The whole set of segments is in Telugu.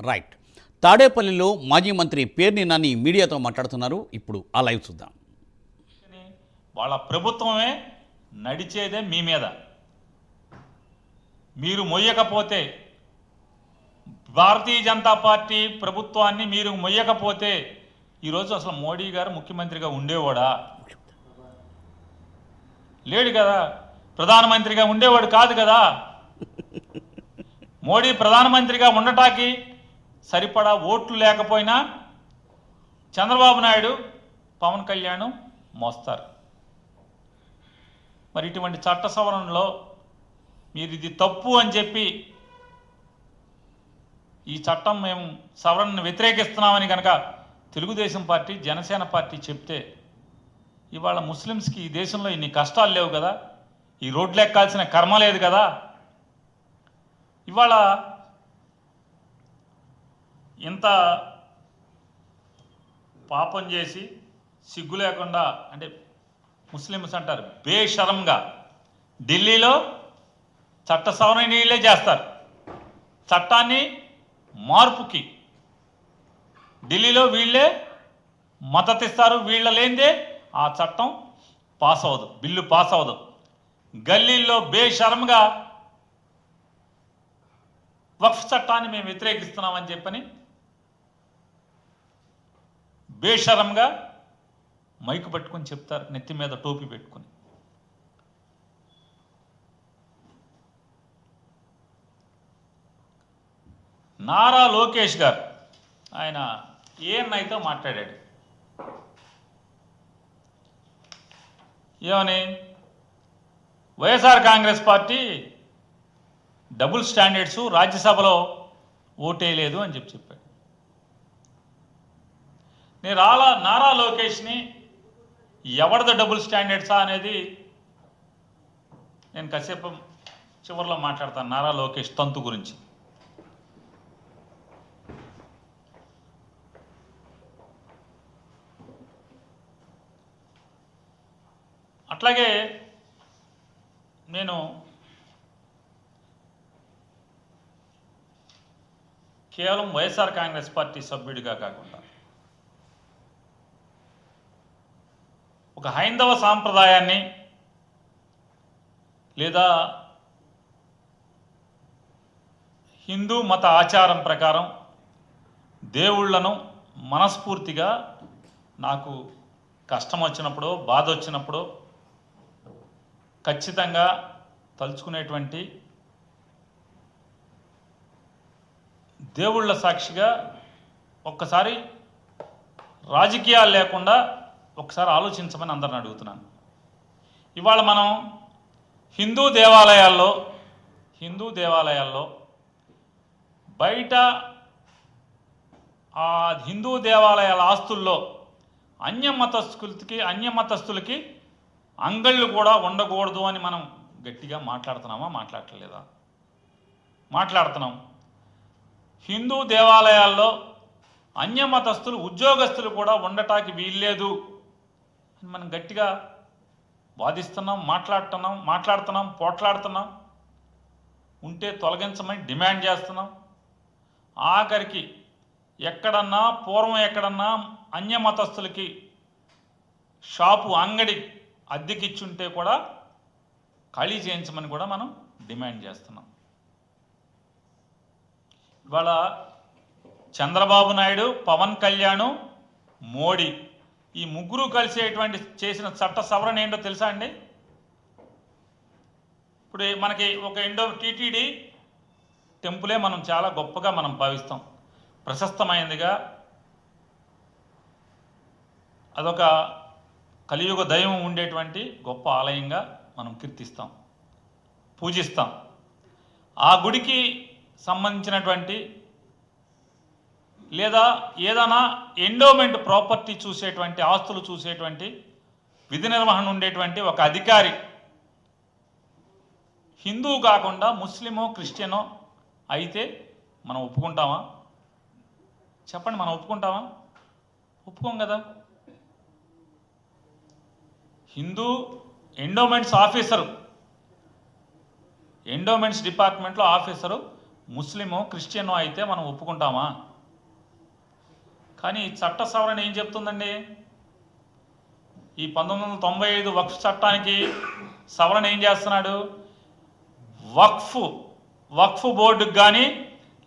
రైట్. తాడేపల్లిలో మాజీ మంత్రి పేర్ని నాని మీడియాతో మాట్లాడుతున్నారు. ఇప్పుడు ఆ లైవ్ చూద్దాం. వాళ్ళ ప్రభుత్వమే నడిచేదే మీ మీద. మీరు మొయ్యకపోతే భారతీయ జనతా పార్టీ ప్రభుత్వాన్ని మీరు మొయ్యకపోతే ఈరోజు అసలు మోడీ గారు ముఖ్యమంత్రిగా ఉండేవాడా? లేడు కదా. ప్రధానమంత్రిగా ఉండేవాడు కాదు కదా. మోడీ ప్రధానమంత్రిగా ఉండటానికి సరిపడా ఓట్లు లేకపోయినా చంద్రబాబు నాయుడు పవన్ కళ్యాణ్ మోస్తారు. మరి ఇటువంటి చట్ట సవరణలో మీరు ఇది తప్పు అని చెప్పి ఈ చట్టం మేము సవరణను వ్యతిరేకిస్తున్నామని కనుక తెలుగుదేశం పార్టీ జనసేన పార్టీ చెప్తే ఇవాళ ముస్లిమ్స్కి ఈ దేశంలో ఇన్ని కష్టాలు లేవు కదా? ఈ రోడ్లు ఎక్కాల్సిన కర్మ లేదు కదా? ఇవాళ ఇంత పాపం చేసి సిగ్గు లేకుండా అంటే ముస్లిమ్స్ అంటారు బేషరంగా ఢిల్లీలో చట్ట సవరణీయులే నీళ్ళే చేస్తారు. చట్టాన్ని మార్పుకి ఢిల్లీలో వీళ్ళే మద్దతిస్తారు వీళ్ళ లేనిదే ఆ చట్టం పాస్ అవ్వదు బిల్లు పాస్ అవ్వదు. గల్లీల్లో బేషరంగా వక్ఫ్ చట్టాన్ని మేము వ్యతిరేకిస్తున్నామని చెప్పని బేషరంగా మైకు పట్టుకొని చెప్తారు నెత్తి మీద టోపీ పెట్టుకొని. నారా లోకేష్ గారు ఆయన ఏఎన్ఐతో మాట్లాడాడు? ఏమని? YSR Congress party double standards రాజ్యసభలో ఓటేయలేదు అని చెప్పి చెప్పారు. నేను రాలా నారా లోకేష్ని ఎవరిద డబుల్ స్టాండర్డ్సా అనేది నేను కాసేపు చివరిలో మాట్లాడతాను. నారా లోకేష్ తంతు గురించి. అట్లాగే నేను కేవలం వైఎస్ఆర్ కాంగ్రెస్ పార్టీ సభ్యుడిగా కాకుండా ఒక హైందవ సాంప్రదాయాన్ని లేదా హిందూ మత ఆచారం ప్రకారం దేవుళ్ళను మనస్ఫూర్తిగా నాకు కష్టం వచ్చినప్పుడు బాధ వచ్చినప్పుడు ఖచ్చితంగా తలుచుకునేటువంటి దేవుళ్ళ సాక్షిగా ఒక్కసారి రాజకీయాలు లేకుండా ఒకసారి ఆలోచించమని అందరిని అడుగుతున్నాను. ఇవాళ మనం హిందూ దేవాలయాల్లో హిందూ దేవాలయాల్లో బయట ఆ హిందూ దేవాలయాల ఆస్తుల్లో అన్యమతస్థులకి అన్యమతస్థులకి అంగళ్ళు కూడా ఉండకూడదు అని మనం గట్టిగా మాట్లాడుతున్నామా మాట్లాడలేదా మాట్లాడుతున్నాం. హిందూ దేవాలయాల్లో అన్యమతస్థులు ఉద్యోగస్తులు కూడా ఉండటానికి వీల్లేదు. అని మనం గట్టిగా వాదిస్తున్నాం మాట్లాడుతున్నాం మాట్లాడుతున్నాం పోట్లాడుతున్నాం. ఉంటే తొలగించమని డిమాండ్ చేస్తున్నాం. ఆఖరికి ఎక్కడన్నా పూర్వం ఎక్కడన్నా అన్యమతస్థులకి షాపు అంగడి అద్దెకిచ్చుంటే కూడా ఖాళీ చేయించమని కూడా మనం డిమాండ్ చేస్తున్నాం. ఇవాళ చంద్రబాబు నాయుడు పవన్ కళ్యాణ్ మోడీ ఈ ముగ్గురు కలిసేటువంటి చేసిన చట్ట సవరణ ఏంటో తెలుసా అండి? ఇప్పుడు మనకి ఒక ఎండో టీటీడీ టెంపులే మనం చాలా గొప్పగా మనం భావిస్తాం. ప్రశస్తమైనదిగా అదొక కలియుగ దైవం ఉండేటువంటి గొప్ప ఆలయంగా మనం కీర్తిస్తాం పూజిస్తాం. ఆ గుడికి సంబంధించినటువంటి లేదా ఏదైనా ఎండోమెంట్ ప్రాపర్టీ చూసేటువంటి ఆస్తులు చూసేటువంటి విధి నిర్వహణ ఉండేటువంటి ఒక అధికారి. హిందూ కాకుండా ముస్లిమో క్రిస్టియనో అయితే మనం ఒప్పుకుంటామా? చెప్పండి మనం ఒప్పుకుంటామా? ఒప్పుకోం కదా. హిందూ ఎండోమెంట్స్ ఆఫీసరు ఎండోమెంట్స్ డిపార్ట్మెంట్లో ఆఫీసరు ముస్లిమో క్రిస్టియనో అయితే మనం ఒప్పుకుంటామా? కానీ చట్ట సవరణ ఏం చెప్తుందండి? ఈ పంతొమ్మిది వందల తొంభై ఐదు వక్ఫ్ చట్టానికి సవరణ ఏం చేస్తున్నాడు? వక్ఫ్ వక్ఫ్ బోర్డుకి కానీ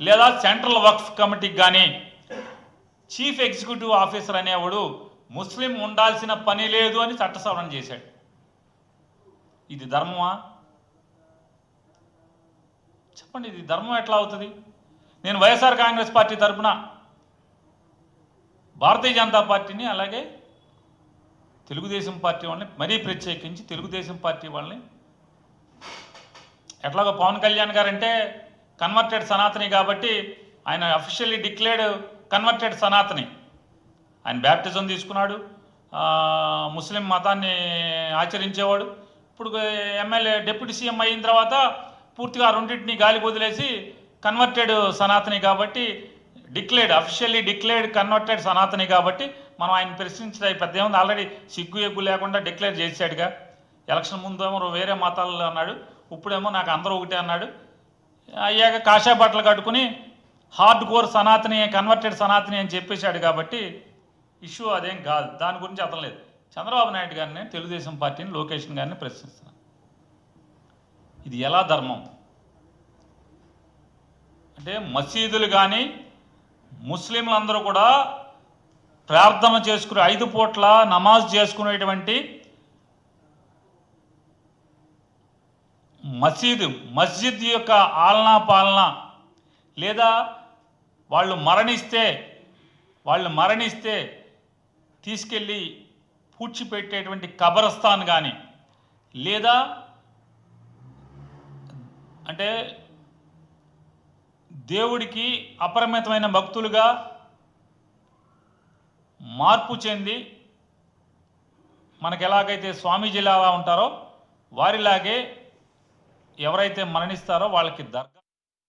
లేదా సెంట్రల్ వక్ఫ్ కమిటీకి కానీ చీఫ్ ఎగ్జిక్యూటివ్ ఆఫీసర్ అనేవాడు ముస్లిం ఉండాల్సిన పని లేదు అని చట్ట సవరణ చేశాడు. ఇది ధర్మమా? చెప్పండి ఇది ధర్మం ఎట్లా అవుతుంది? నేను వైఎస్ఆర్ కాంగ్రెస్ పార్టీ తరపున భారతీయ జనతా పార్టీని అలాగే తెలుగుదేశం పార్టీ వాళ్ళని మరీ ప్రత్యేకించి తెలుగుదేశం పార్టీ వాళ్ళని ఎట్లాగో పవన్ కళ్యాణ్ గారు అంటే కన్వర్టెడ్ సనాతని కాబట్టి ఆయన అఫీషియల్లీ డిక్లేర్డ్ కన్వర్టెడ్ సనాతని. ఆయన బ్యాప్టిజం తీసుకున్నాడు. ముస్లిం మతాన్ని ఆచరించేవాడు. ఇప్పుడు ఎమ్మెల్యే డిప్యూటీ సీఎం అయిన తర్వాత పూర్తిగా రెండింటిని గాలి వదిలేసి కన్వర్టెడ్ సనాతని కాబట్టి declared officially declared converted Sanatani కాబట్టి మనం ఆయన ప్రశ్నించడం పెద్ద ఏముంది ఆల్రెడీ సిగ్గు ఎగ్గు లేకుండా డిక్లేర్ చేశాడుగా. ఎలక్షన్ ముందు ఏమో వేరే మతాల్లో అన్నాడు. ఇప్పుడేమో నాకు అందరూ ఒకటే అన్నాడు. అయ్యాక కాషాయ బట్టలు కట్టుకుని hard core Sanatani converted Sanatani అని చెప్పేశాడు కాబట్టి ఇష్యూ అదేం కాదు. దాని గురించి అతను లేదు. చంద్రబాబు నాయుడు గారిని తెలుగుదేశం పార్టీని లోకేషన్ గారిని ప్రశ్నిస్తున్నాను. ఇది ఎలా ధర్మం? అంటే మసీదులు కానీ ముస్లింలందరూ కూడా ప్రార్థన చేసుకునే ఐదు పూట్ల నమాజ్ చేసుకునేటువంటి మసీదు మస్జిద్ యొక్క ఆలనా పాలన లేదా వాళ్ళు మరణిస్తే వాళ్ళు మరణిస్తే తీసుకెళ్ళి పూడ్చిపెట్టేటువంటి కబరస్థాన్ కానీ లేదా అంటే దేవుడికి అపరిమితమైన భక్తులుగా మార్పు చెంది మనకు ఎలాగైతే స్వామీజీలు అలా ఉంటారో వారిలాగే ఎవరైతే మరణిస్తారో వాళ్ళకి దర్గా